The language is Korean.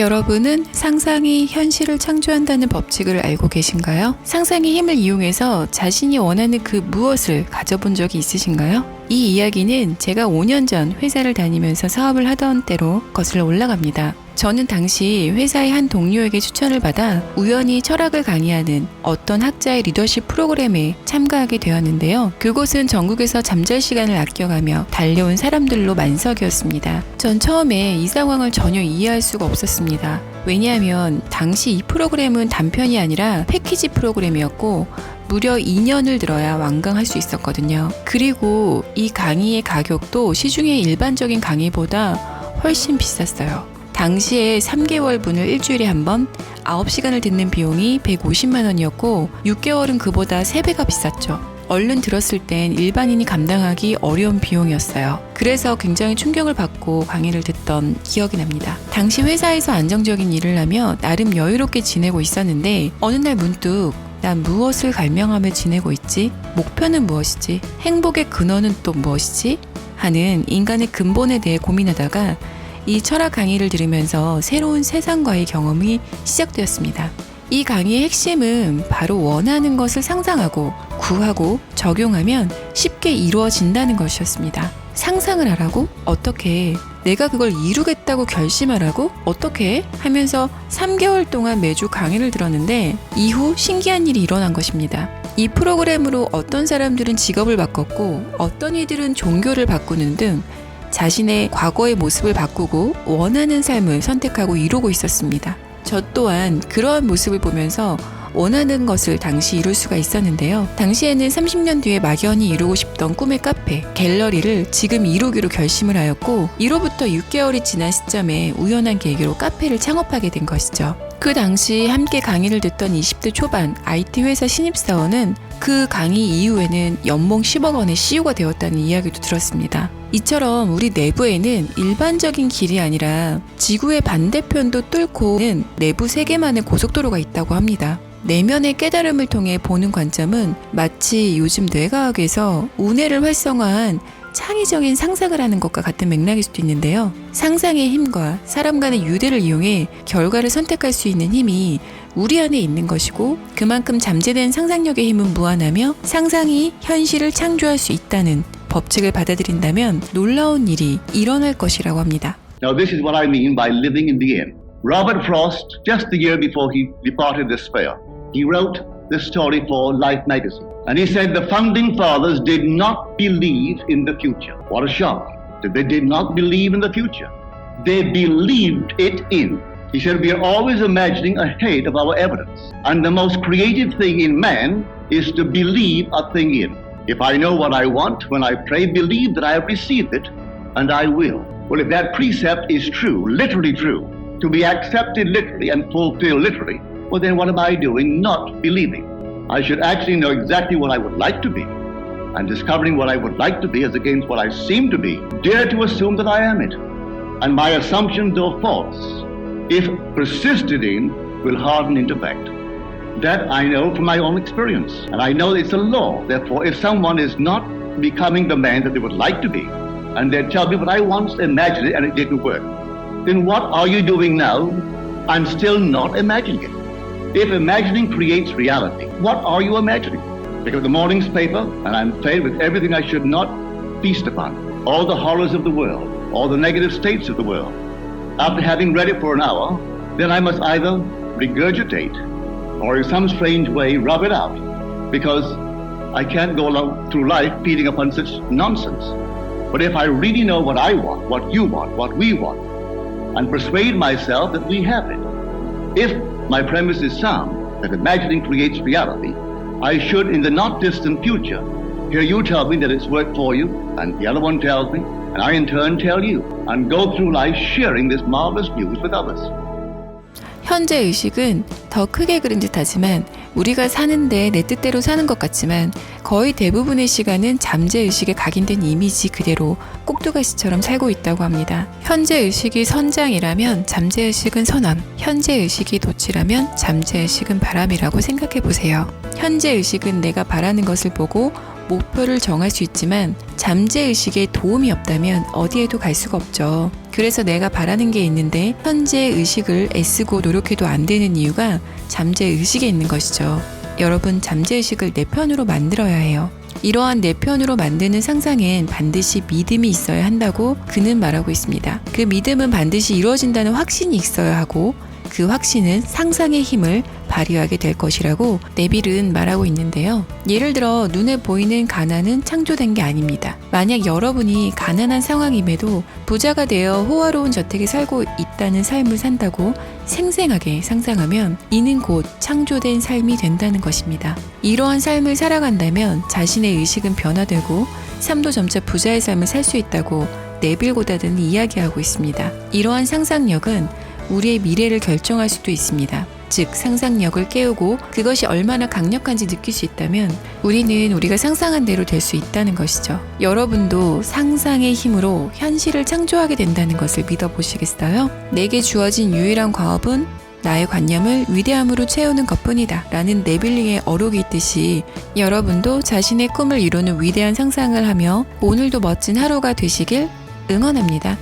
여러분은 상상이 현실을 창조한다는 법칙을 알고 계신가요? 상상의 힘을 이용해서 자신이 원하는 그 무엇을 가져본 적이 있으신가요? 이 이야기는 제가 5년 전 회사를 다니면서 사업을 하던 때로 거슬러 올라갑니다. 저는 당시 회사의 한 동료에게 추천을 받아 우연히 철학을 강의하는 어떤 학자의 리더십 프로그램에 참가하게 되었는데요. 그곳은 전국에서 잠잘 시간을 아껴가며 달려온 사람들로 만석이었습니다. 전 처음에 이 상황을 전혀 이해할 수가 없었습니다. 왜냐하면 당시 이 프로그램은 단편이 아니라 패키지 프로그램이었고 무려 2년을 들어야 완강할 수 있었거든요. 그리고 이 강의의 가격도 시중의 일반적인 강의보다 훨씬 비쌌어요. 당시에 3개월분을 일주일에 한 번 9시간을 듣는 비용이 150만 원이었고 6개월은 그보다 3배가 비쌌죠. 얼른 들었을 땐 일반인이 감당하기 어려운 비용이었어요. 그래서 굉장히 충격을 받고 강의를 듣던 기억이 납니다. 당시 회사에서 안정적인 일을 하며 나름 여유롭게 지내고 있었는데 어느 날 문득 난 무엇을 갈명하며 지내고 있지? 목표는 무엇이지? 행복의 근원은 또 무엇이지? 하는 인간의 근본에 대해 고민하다가 이 철학 강의를 들으면서 새로운 세상과의 경험이 시작되었습니다. 이 강의의 핵심은 바로 원하는 것을 상상하고 구하고 적용하면 쉽게 이루어진다는 것이었습니다. 상상을 하라고? 어떻게? 내가 그걸 이루겠다고 결심하라고? 어떻게? 하면서 3개월 동안 매주 강의를 들었는데 이후 신기한 일이 일어난 것입니다. 이 프로그램으로 어떤 사람들은 직업을 바꿨고 어떤 이들은 종교를 바꾸는 등 자신의 과거의 모습을 바꾸고 원하는 삶을 선택하고 이루고 있었습니다. 저 또한 그러한 모습을 보면서 원하는 것을 당시 이룰 수가 있었는데요. 당시에는 30년 뒤에 막연히 이루고 싶던 꿈의 카페, 갤러리를 지금 이루기로 결심을 하였고, 이로부터 6개월이 지난 시점에 우연한 계기로 카페를 창업하게 된 것이죠. 그 당시 함께 강의를 듣던 20대 초반 IT 회사 신입사원은 그 강의 이후에는 연봉 10억 원의 CEO가 되었다는 이야기도 들었습니다. 이처럼 우리 내부에는 일반적인 길이 아니라 지구의 반대편도 뚫고는 내부 세계만의 고속도로가 있다고 합니다. 내면의 깨달음을 통해 보는 관점은 마치 요즘 뇌과학에서 우뇌를 활성화한 창의적인 상상을 하는 것과 같은 맥락일 수도 있는데요. 상상의 힘과 사람 간의 유대를 이용해 결과를 선택할 수 있는 힘이 우리 안에 있는 것이고 그만큼 잠재된 상상력의 힘은 무한하며 상상이 현실을 창조할 수 있다는 법칙을 받아들인다면 놀라운 일이 일어날 것이라고 합니다. Now, this is what I mean by living in the end. Robert Frost, just the year before he departed this sphere, he wrote this story for Life magazine. And he said the founding fathers did not believe in the future. What a shock. That they did not believe in the future. They believed it in. He said we are always imagining ahead of our evidence. And the most creative thing in man is to believe a thing in. If I know what I want, when I pray, believe that I have received it, and I will. Well, if that precept is true, literally true, to be accepted literally and fulfilled literally, well, then what am I doing not believing? I should actually know exactly what I would like to be. And discovering what I would like to be as against what I seem to be, dare to assume that I am it. And my assumption, though false, if persisted in, will harden into fact. That I know from my own experience. And I know it's a law. Therefore, if someone is not becoming the man that they would like to be, and they tell me what I once imagined it and it didn't work, then what are you doing now? I'm still not imagining it. If imagining creates reality, what are you imagining? Pick up the morning's paper, and I'm fed with everything I should not feast upon. All the horrors of the world, all the negative states of the world. After having read it for an hour, then I must either regurgitate or in some strange way rub it out because I can't go along through life feeding upon such nonsense. But if I really know what I want, what you want, what we want, and persuade myself that we have it, if my premise is sound, that imagining creates reality, I should, in the not distant future, hear you tell me that it's worked for you, and the other one tells me, and I in turn tell you, and go through life sharing this marvelous news with others. 현재 의식은 더 크게 그린 듯하지만 우리가 사는데 내 뜻대로 사는 것 같지만 거의 대부분의 시간은 잠재 의식에 각인된 이미지 그대로 꼭두가시처럼 살고 있다고 합니다. 현재 의식이 선장이라면 잠재 의식은 선함, 현재 의식이 도치라면 잠재 의식은 바람이라고 생각해 보세요. 현재 의식은 내가 바라는 것을 보고 목표를 정할 수 있지만 잠재 의식에 도움이 없다면 어디에도 갈 수가 없죠. 그래서 내가 바라는 게 있는데 현재 의식을 애쓰고 노력해도 안 되는 이유가 잠재 의식에 있는 것이죠. 여러분, 잠재 의식을 내 편으로 만들어야 해요. 이러한 내 편으로 만드는 상상엔 반드시 믿음이 있어야 한다고 그는 말하고 있습니다. 그 믿음은 반드시 이루어진다는 확신이 있어야 하고 그 확신은 상상의 힘을 발휘하게 될 것이라고 네빌은 말하고 있는데요. 예를 들어 눈에 보이는 가난은 창조된 게 아닙니다. 만약 여러분이 가난한 상황임에도 부자가 되어 호화로운 저택에 살고 있다는 삶을 산다고 생생하게 상상하면 이는 곧 창조된 삶이 된다는 것입니다. 이러한 삶을 살아간다면 자신의 의식은 변화되고 삶도 점차 부자의 삶을 살 수 있다고 네빌 고다드는 이야기하고 있습니다. 이러한 상상력은 우리의 미래를 결정할 수도 있습니다. 즉, 상상력을 깨우고 그것이 얼마나 강력한지 느낄 수 있다면 우리는 우리가 상상한 대로 될 수 있다는 것이죠. 여러분도 상상의 힘으로 현실을 창조하게 된다는 것을 믿어보시겠어요? 내게 주어진 유일한 과업은 나의 관념을 위대함으로 채우는 것 뿐이다. 라는 네빌링의 어록이 있듯이 여러분도 자신의 꿈을 이루는 위대한 상상을 하며 오늘도 멋진 하루가 되시길 응원합니다.